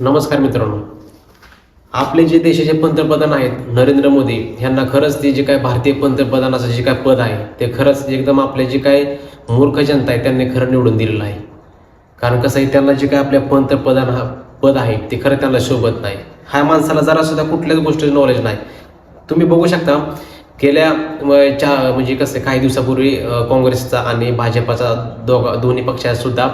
नमस्कार मित्रांनो. आपले जे देशाचे पंतप्रधान आहेत नरेंद्र मोदी यांना खरंच ते जे काय भारतीय पंतप्रधानाचं जे काय पद आहे ते खरंच एकदम आपले जे काय मूर्ख जनता आहे त्यांनी खरं निवडून दिलेलं आहे. कारण कसं आहे त्यांना जे काय आपल्या पंतप्रधान हा पद आहे ते खरं त्यांना शोभत नाही. ह्या माणसाला जरा सुद्धा कुठल्याच गोष्टीचं नॉलेज नाही. तुम्ही बघू शकता गेल्या म, चा म्हणजे कसं आहे, काही दिवसापूर्वी काँग्रेसचा आणि भाजपाचा दोघा दोन्ही पक्षात सुद्धा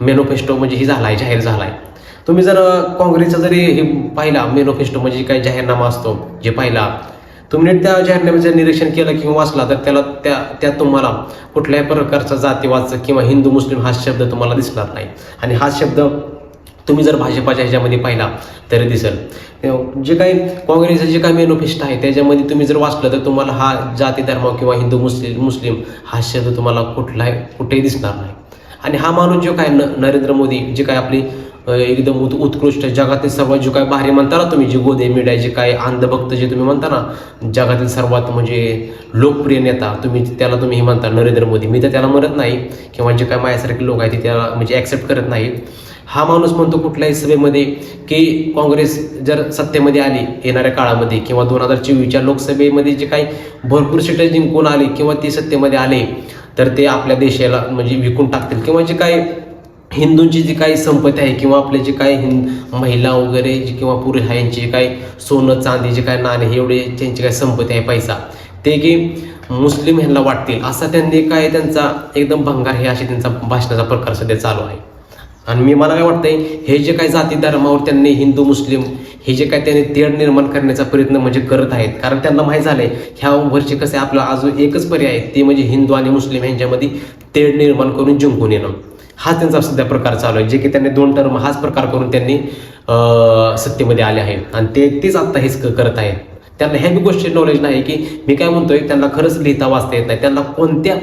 मॅनिफेस्टो म्हणजे ही झाला आहे जाहीर झाला आहे तुम्ही जर काँग्रेसचं काँग्रेसचा जरी हे पाहिला मेनोफेस्टो म्हणजे काही जाहीरनामा असतो जे पाहिला तुम्ही नीट त्या जाहीरनाम्याचं निरीक्षण केलं किंवा वाचला तर त्याला त्या त्यात तुम्हाला कुठल्याही प्रकारचा जातीवाद किंवा हिंदू मुस्लिम हा शब्द तुम्हाला दिसणार नाही. आणि हा शब्द तुम्ही जर भाजपाच्या ह्याच्यामध्ये पाहिला तरी दिसेल. जे काही काँग्रेसचं जे काही मॅनिफेस्टो आहे त्याच्यामध्ये तुम्ही जर वाचलं तर तुम्हाला हा जाती धर्म किंवा हिंदू मुस्लिम मुस्लिम हा शब्द तुम्हाला कुठलाही कुठेही दिसणार नाही. आणि हा माणूस जो काय न नरेंद्र मोदी जे काय आपली एकदम उत उत्कृष्ट जगातील सर्वात जो काय भारी म्हणता ना तुम्ही जे गोदे मीडिया जे काय अंधभक्त जे तुम्ही म्हणता ना जगातील सर्वात म्हणजे लोकप्रिय नेता तुम्ही त्याला तुम्ही हे म्हणता नरेंद्र मोदी. मी तर त्याला म्हणत नाही किंवा जे काय माझ्यासारखे लोक आहेत ते त्याला म्हणजे ॲक्सेप्ट करत नाही हा माणूस म्हणतो कुठल्याही सभेमध्ये की काँग्रेस जर सत्तेमध्ये आली येणाऱ्या काळामध्ये किंवा दोन हजार चोवीसच्या लोकसभेमध्ये जे काही भरपूर सीटं जिंकून आली किंवा ते सत्तेमध्ये आले तर ते आपल्या देशाला म्हणजे विकून टाकतील. किंवा जे काही हिंदूंची जी काही संपत्ती आहे किंवा आपले जे काही हिंद महिला वगैरे जे किंवा पुरुष आहे यांची जे काही सोनं चांदी जे काही नाणे एवढे त्यांची काही संपत्ती आहे पैसा. ते की मुस्लिम ह्यांना वाटतील असा त्यांनी काय त्यांचा एकदम भंगार हे असे त्यांचा भाषणाचा प्रकार सध्या चालू आहे. आणि मी मला काय वाटतंय हे जे काही जाती धर्मावर त्यांनी हिंदू मुस्लिम हे जे काय त्यांनी तेढ निर्माण करण्याचा प्रयत्न म्हणजे करत आहेत कारण त्यांना माहीत झालंय ह्या वर्षी कसं आहे आपलं अजून एकच पर्याय आहे ते म्हणजे हिंदू आणि मुस्लिम यांच्यामध्ये तेढ निर्माण करून जिंकून येणं. हा त्यांचा सध्या प्रकार चालू आहे. जे की त्यांनी दोन टर्म हाच प्रकार करून त्यांनी सत्तेमध्ये आले आहे. आणि ते तेच आत्ता हेच क- करत आहेत. त्यांना ह्या बी गोष्टी नॉलेज नाही की मी काय म्हणतोय त्यांना खरंच लिहिता वाचता येत नाही. त्यांना कोणत्या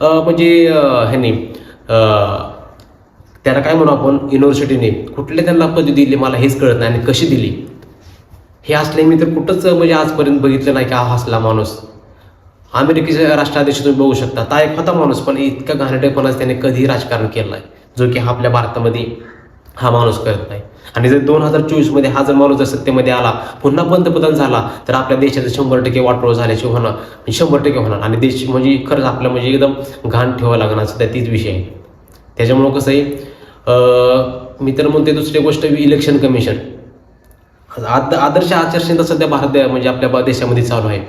म्हणजे अं, ह्यानी त्याला काय म्हणू आपण युनिव्हर्सिटीने कुठले त्यांना पदवी दिली मला हेच कळत नाही आणि कशी दिली? हे असले मी तर कुठंच म्हणजे आजपर्यंत बघितलं नाही की हा हसला माणूस. अमेरिकेचे राष्ट्राध्यक्ष तुम्ही बघू शकता. ता एक होता माणूस पण इतका घाणेरडेपणाच त्याने कधीही राजकारण केलं नाही. जो की आपल्या भारतामध्ये हा माणूस करत नाही. आणि जर दोन हजार चोवीसमध्ये हा जर माणूस जर सत्तेमध्ये आला पुन्हा पंतप्रधान झाला तर आपल्या देशाचं शंभर टक्के वाटोळ झाल्याचे होणार. आणि शंभर टक्के होणार. आणि देश म्हणजे खरंच आपल्या म्हणजे एकदम घाण ठेवावं लागणार सध्या तीच विषय आहे. त्याच्यामुळं कसं आहे मी तर म्हणते दुसरी गोष्ट इलेक्शन कमिशन आद आदर्श आचारसंहिता सध्या भारत दे- म्हणजे आपल्या देशामध्ये चालू आहे.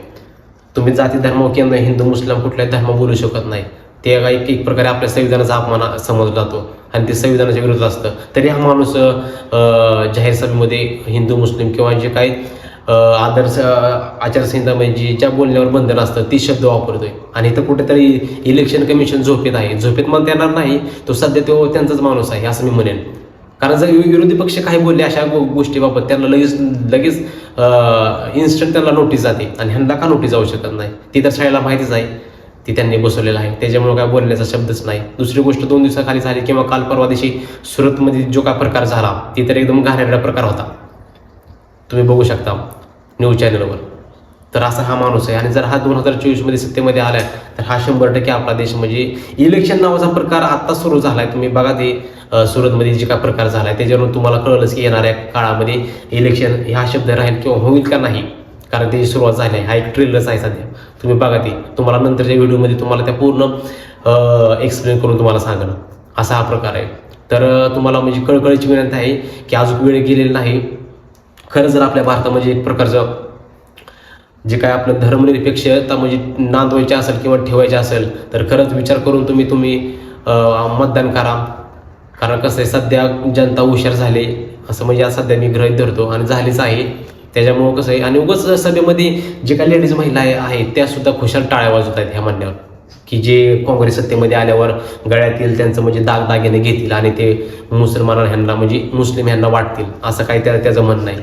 तुम्ही जाती धर्म केंद्र हिंदू मुस्लिम कुठल्याही धर्म बोलू शकत नाही. ते एक एक प्रकारे आपल्या संविधानाचा अपमान समजला जातो आणि ते संविधानाच्या विरुद्ध असतं. तरी हा माणूस जाहीर सभेमध्ये हिंदू मुस्लिम किंवा जे काही आदर्श आचारसंहिता म्हणजे ज्या बोलण्यावर बंधन असतं ती शब्द वापरतोय. आणि इथं कुठेतरी इलेक्शन कमिशन झोपेत आहे. झोपेत म्हणता येणार नाही तो सध्या तो त्यांचाच माणूस आहे असं मी म्हणेन. कारण जर वि- विरोधी पक्ष काही बोलले अशा गोष्टीबाबत त्यांना लगेच लगेच इन्स्टंट त्यांना नोटीस जाते. आणि ह्यांना का नोटीस जाऊ शकत नाही? ती तर शाळेला माहितीच आहे. ती त्यांनी बसवलेलं आहे. त्याच्यामुळे काय बोलण्याचा शब्दच नाही. दुसरी गोष्ट दोन दिवसाखाली झाली किंवा काल परवा दिवशी सुरतमध्ये जो काय प्रकार झाला ती तर एकदम घाणेरडा प्रकार होता. तुम्ही बघू शकता न्यूज चॅनलवर. तर असा हा माणूस आहे. आणि जर हा दोन हजार चोवीसमध्ये सत्तेमध्ये आला तर हा शंभर टक्के आपला देश म्हणजे इलेक्शन नावाचा प्रकार आत्ता सुरू झालाय. तुम्ही बघा ते सुरतमध्ये जे काय प्रकार झालाय त्याच्यावरून तुम्हाला कळलंच की येणाऱ्या काळामध्ये इलेक्शन हा शब्द राहील किंवा होईल का नाही. कारण त्याची सुरुवात झाली आहे. हा एक ट्रेलरच आहे सध्या. तुम्ही बघा ते. तुम्हाला नंतरच्या व्हिडिओमध्ये तुम्हाला त्या पूर्ण एक्सप्लेन करून तुम्हाला सांगणं असा हा प्रकार आहे. तर तुम्हाला म्हणजे कळकळीची विनंती आहे की अजून वेळ गेलेली नाही. खरं जर आपल्या भारतामध्ये एक प्रकारचं जे काय आपलं धर्मनिरपेक्षता म्हणजे नांदवायचे असेल किंवा ठेवायचे असेल तर खरंच विचार करून तुम्ही तुम्ही मतदान करा. कारण कसं आहे सध्या जनता हुशार झाली. असं म्हणजे आज सध्या मी गृहीत धरतो आणि झालीच आहे. त्याच्यामुळं कसं आहे आणि उगाच सभेमध्ये जे काही लेडीज महिला आहे- आहेत त्या सुद्धा खुशाल टाळ्या वाजवत आहेत ह्या म्हणण्यावर की जे काँग्रेस सत्तेमध्ये आल्यावर गळ्यातील त्यांचं म्हणजे दागदागिने घेतील आणि ते मुसलमान ह्यांना म्हणजे मुस्लिम ह्यांना वाटतील. असं काही त्या त्याचं म्हणणं आहे.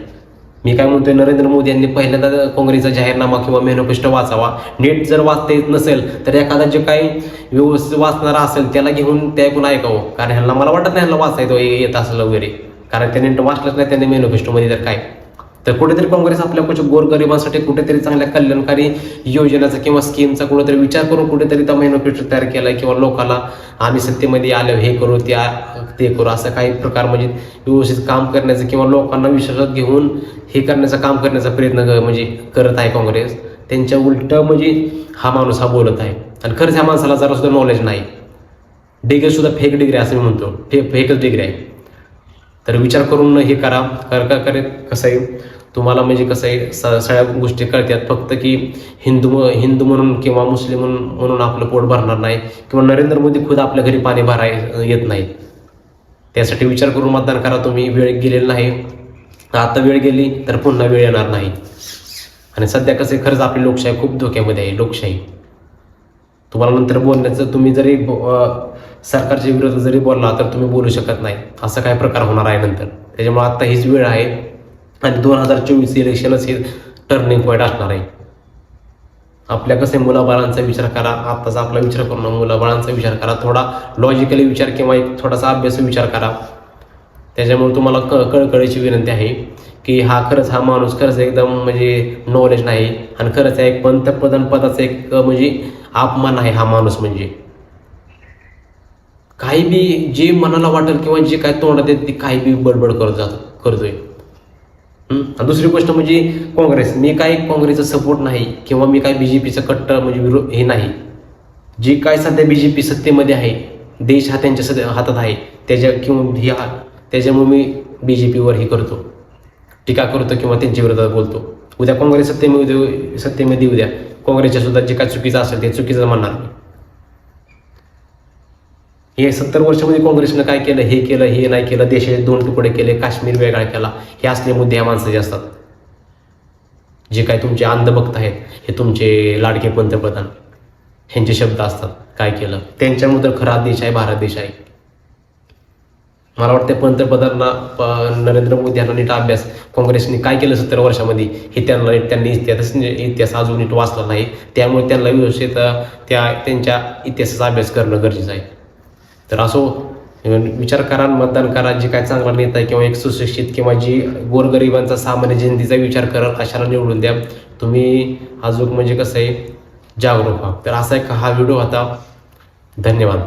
मी काय म्हणतोय नरेंद्र मोदी यांनी पहिल्यांदा काँग्रेसचा जाहीरनामा किंवा मॅनिफेस्टो वाचावा. नीट जर वाचता येत नसेल तर एखादा जे काही व्यवस्थित वाचणारा असेल त्याला घेऊन त्या ऐकून ऐकावं. कारण ह्यांना मला वाटत नाही ह्यांना वाचता येतो येत असेल वगैरे. कारण त्यांनी वाचलंच नाही त्यांनी मॅनिफेस्टोमध्ये तर काय. तर कुठेतरी काँग्रेस आपल्या कुठे गोरगरिबांसाठी कुठेतरी चांगल्या कल्याणकारी योजनाचा किंवा स्कीमचा कुठेतरी विचार करून कुठेतरी त्या मॅनिफेस्टो तयार केला किंवा लोकांना आम्ही सत्तेमध्ये आलो हे करू त्या ते करू असं काही प्रकार म्हणजे व्यवस्थित काम करण्याचं किंवा लोकांना विश्वासात घेऊन हे करण्याचं काम करण्याचा प्रयत्न म्हणजे करत आहे काँग्रेस. त्यांच्या उलट म्हणजे हा माणूस हा बोलत आहे. आणि खरंच ह्या माणसाला जरा सुद्धा नॉलेज नाही. डिग्री सुद्धा फेक डिग्री असं मी म्हणतो. फे फेकच डिग्री आहे. तर विचार करून हे करा. कर का करे कसं आहे तुम्हाला म्हणजे कसं आहे स सगळ्या गोष्टी कळतात फक्त की हिंदू हिंदू म्हणून किंवा मुस्लिम म्हणून आपलं पोट भरणार नाही किंवा नरेंद्र मोदी खुद आपल्या घरी पाणी भराय येत नाही त्यासाठी विचार करून मतदान करा तुम्ही. वेळ गेलेला नाही. आता वेळ गेली तर पुन्हा वेळ येणार नाही. आणि सध्या कसं खरंच आपली लोकशाही खूप धोक्यामध्ये आहे. लोकशाही. तुम्हाला नंतर बोलण्याचं तुम्ही जरी सरकारच्या विरोधात जरी बोलला तर तुम्ही बोलू शकत नाही. असा काय प्रकार होणार आहे नंतर? त्याच्यामुळे आता हीच वेळ आहे आणि दोन हजार चोवीस इलेक्शनच हे टर्निंग पॉईंट असणार आहे. आपल्या कसं मुलाबाळांचा विचार करा. आत्ताचा आपला विचार करू मुलाबाळांचा विचार करा. थोडा लॉजिकली विचार किंवा एक थोडासा अभ्यास विचार करा. त्याच्यामुळे तुम्हाला क कळकळीची विनंती आहे. की हा खरंच हा माणूस खरंच एकदम म्हणजे नॉलेज नाही आणि खरंच एक पंतप्रधान पदाचा एक म्हणजे अपमान आहे हा माणूस म्हणजे. काही बी जे मनाला वाटेल किंवा जे काय तोंडात येत ते काही बी बडबड करत जातो करतोय. आणि दुसरी गोष्ट म्हणजे काँग्रेस. मी काय काँग्रेसचा सपोर्ट नाही किंवा मी काय बीजेपीचा कट्टर म्हणजे विरोध हे नाही. जे काय सध्या बीजेपी सत्तेमध्ये आहे देश हा त्यांच्या सध्या हातात आहे त्याच्या किंवा ह्या त्याच्यामुळे मी बी जे पीवर हे करतो. टीका करतो किंवा त्यांच्या विरोधात बोलतो. उद्या काँग्रेस सत्तेमध्ये सत्तेमध्ये उद्या काँग्रेसच्या सुद्धा जे काय चुकीचं असेल ते चुकीचं म्हणणार हे सत्तर वर्षामध्ये काँग्रेसनं काय केलं हे केलं हे नाही केलं देशाचे दोन तुकडे केले काश्मीर वेगळा केला हे असले मुद्दे ह्या माणसाचे असतात. जे काय तुमचे अंधभक्त आहेत हे तुमचे लाडके पंतप्रधान ह्यांचे शब्द असतात काय केलं? त्यांच्यामुळे तर खरा देश आहे भारत देश आहे. मला वाटतं पंतप्रधानांना नरेंद्र मोदी यांना नीट अभ्यास काँग्रेसने काय केलं सत्तर वर्षामध्ये हे त्यांना नीट त्यांनी इतिहास इतिहास अजून नीट वाचला नाही. त्यामुळे त्यांना व्यवस्थित त्या त्यांच्या इतिहासाचा अभ्यास करणं गरजेचं आहे. तर असो विचार करा मतदान करा जे काय चांगला नेता आहे किंवा एक सुशिक्षित किंवा जी गोरगरिबांचा सामान्य जनतेचा विचार करा अशाला निवडून द्या. तुम्ही अजून म्हणजे कसं आहे जागरूक व्हा. तर असा एक हा व्हिडिओ होता. धन्यवाद.